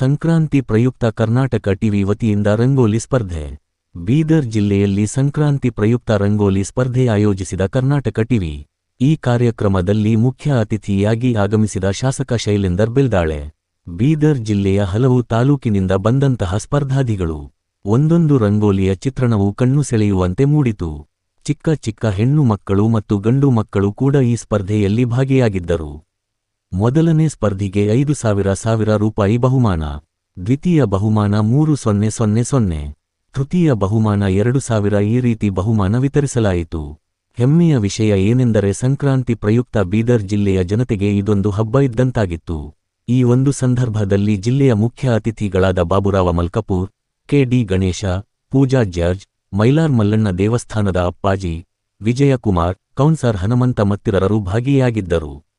ಸಂಕ್ರಾಂತಿ ಪ್ರಯುಕ್ತ ಕರ್ನಾಟಕ ಟಿವಿ ವತಿಯಿಂದ ರಂಗೋಲಿ ಸ್ಪರ್ಧೆ. ಬೀದರ್ ಜಿಲ್ಲೆಯಲ್ಲಿ ಸಂಕ್ರಾಂತಿ ಪ್ರಯುಕ್ತ ರಂಗೋಲಿ ಸ್ಪರ್ಧೆ ಆಯೋಜಿಸಿದ ಕರ್ನಾಟಕ ಟಿವಿ. ಈ ಕಾರ್ಯಕ್ರಮದಲ್ಲಿ ಮುಖ್ಯ ಅತಿಥಿಯಾಗಿ ಆಗಮಿಸಿದ ಶಾಸಕ ಶೈಲೇಂದರ್ ಬೆಲ್ದಾಳೆ. ಬೀದರ್ ಜಿಲ್ಲೆಯ ಹಲವು ತಾಲೂಕಿನಿಂದ ಬಂದಂತಹ ಸ್ಪರ್ಧಾಧಿಗಳು ಒಂದೊಂದು ರಂಗೋಲಿಯ ಚಿತ್ರಣವು ಕಣ್ಣು ಸೆಳೆಯುವಂತೆ ಮೂಡಿತು. ಚಿಕ್ಕ ಚಿಕ್ಕ ಹೆಣ್ಣು ಮಕ್ಕಳು ಮತ್ತು ಗಂಡು ಮಕ್ಕಳು ಕೂಡ ಈ ಸ್ಪರ್ಧೆಯಲ್ಲಿ ಭಾಗಿಯಾಗಿದ್ದರು. ಮೊದಲನೇ ಸ್ಪರ್ಧಿಗೆ ಐದು ಸಾವಿರ ಸಾವಿರ ರೂಪಾಯಿ ಬಹುಮಾನ. ದ್ವಿತೀಯ ಬಹುಮಾನ ಮೂರು ಸೊನ್ನೆ ಸೊನ್ನೆ ಸೊನ್ನೆ. ತೃತೀಯ ಬಹುಮಾನ ಎರಡು ಸಾವಿರ ಈ ರೀತಿ ಬಹುಮಾನ ವಿತರಿಸಲಾಯಿತು. ಹೆಮ್ಮೆಯ ವಿಷಯ ಏನೆಂದರೆ ಸಂಕ್ರಾಂತಿ ಪ್ರಯುಕ್ತ ಬೀದರ್ ಜಿಲ್ಲೆಯ ಜನತೆಗೆ ಇದೊಂದು ಹಬ್ಬ ಇದ್ದಂತಾಗಿತ್ತು. ಈ ಒಂದು ಸಂದರ್ಭದಲ್ಲಿ ಜಿಲ್ಲೆಯ ಮುಖ್ಯ ಅತಿಥಿಗಳಾದ ಬಾಬುರಾವ ಮಲ್ಕಪೂರ್ ಕೆಡಿ ಗಣೇಶ, ಪೂಜಾ ಜಾರ್ಜ್, ಮೈಲಾರ್ ಮಲ್ಲಣ್ಣ ದೇವಸ್ಥಾನದ ಅಪ್ಪಾಜಿ, ವಿಜಯಕುಮಾರ್, ಕೌನ್ಸರ್ ಹನುಮಂತ ಮತ್ತಿರರು ಭಾಗಿಯಾಗಿದ್ದರು.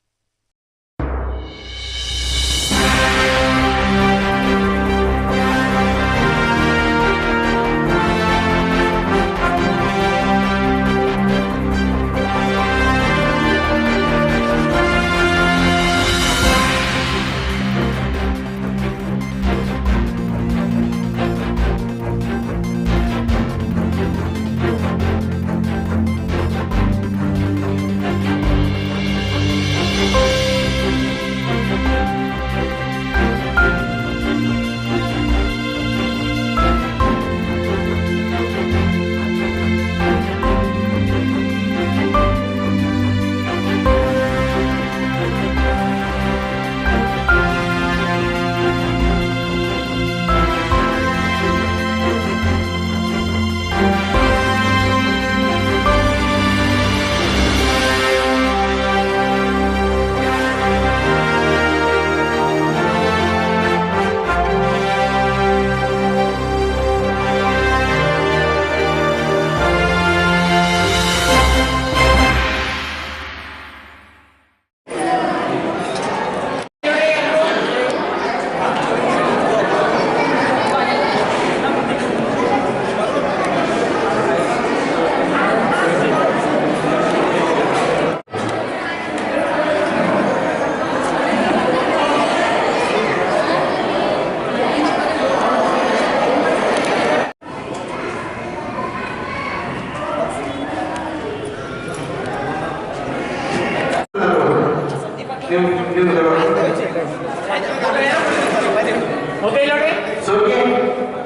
서 울.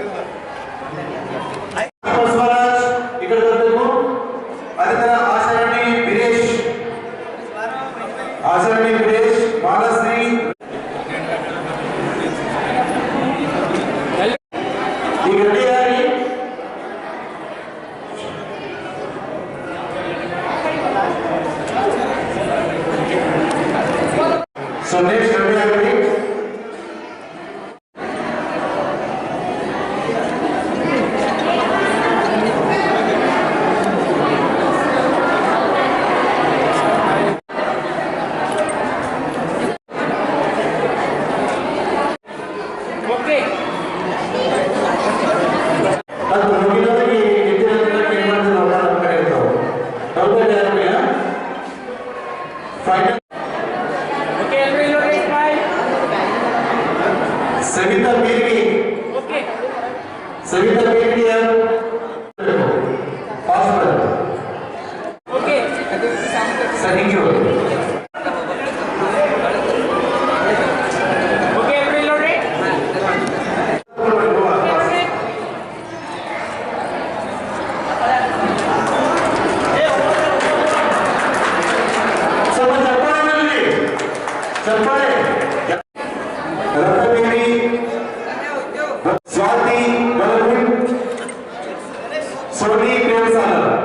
सविता बेलगे सविता बेलगे है। सोनी प्रेमसागर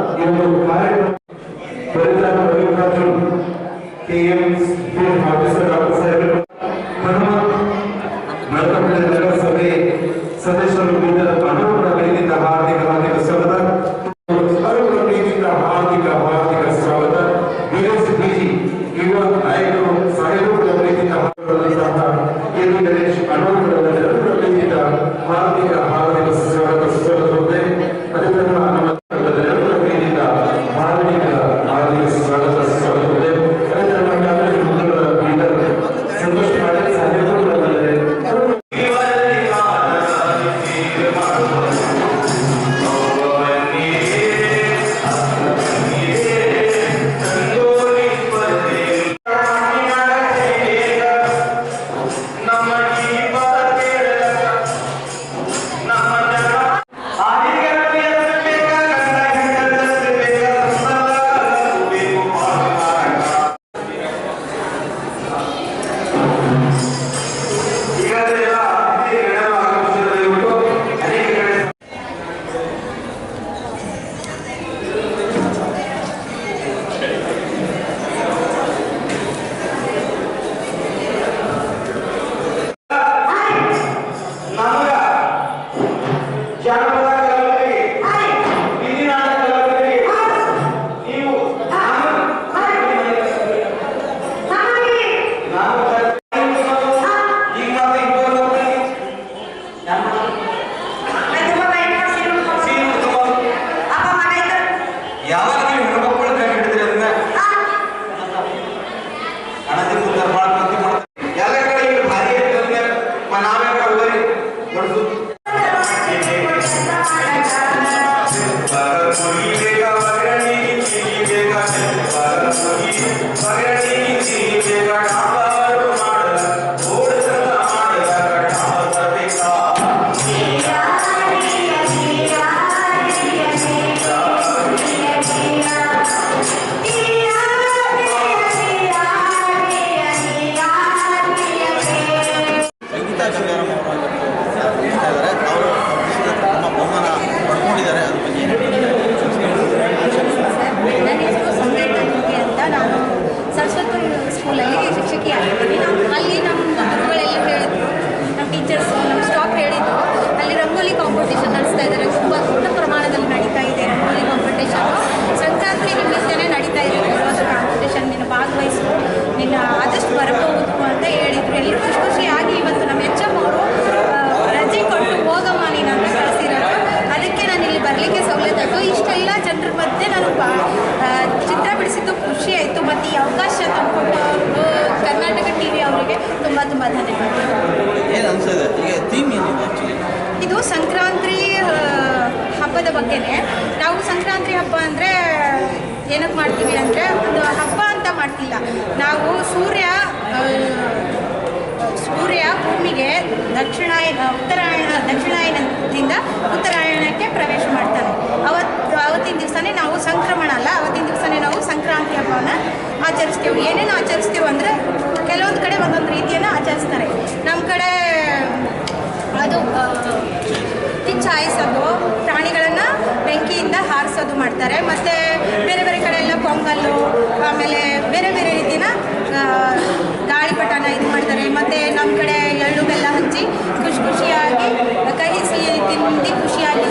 ఈ కార్యక్రమం కేఎం ಸಾಯಿಸೋದು ಪ್ರಾಣಿಗಳನ್ನು ಬೆಂಕಿಯಿಂದ ಹಾರಿಸೋದು ಮಾಡ್ತಾರೆ. ಮತ್ತು ಬೇರೆ ಬೇರೆ ಕಡೆ ಎಲ್ಲ ಪೊಂಗಲ್ಲು, ಆಮೇಲೆ ಬೇರೆ ಬೇರೆ ರೀತಿಯ ಗಾಳಿಪಟನ ಇದು ಮಾಡ್ತಾರೆ. ಮತ್ತು ನಮ್ಮ ಕಡೆ ಎಳ್ಳು ಬೆಲ್ಲ ಹಚ್ಚಿ ಖುಷಿ ಖುಷಿಯಾಗಿ ಕಹಿಸಿ ತಿಂದು ಖುಷಿಯಾಗಿ